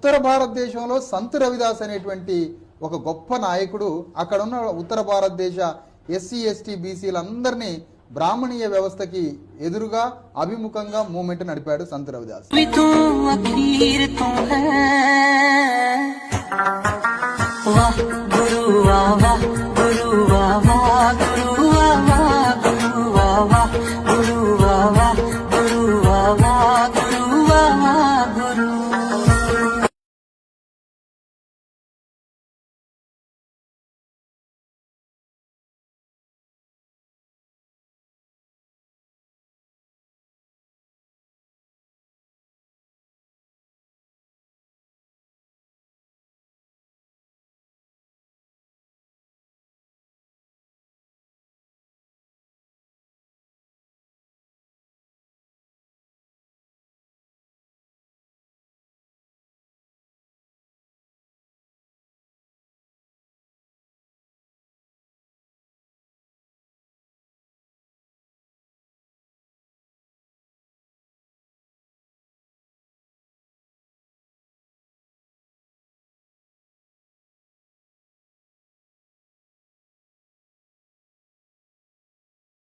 ఉత్తర భారతదేశంలో సంత్ రవిదాస్ అనేటువంటి ఒక గొప్ప నాయకుడు. అక్కడున్న ఉత్తర భారతదేశ ఎస్సీ ఎస్టీ బీసీలందరినీ బ్రాహ్మణీయ వ్యవస్థకి ఎదురుగా అభిముఖంగా మూమెంట్ నడిపాడు సంత్ రవిదాస్. గురువా గురువా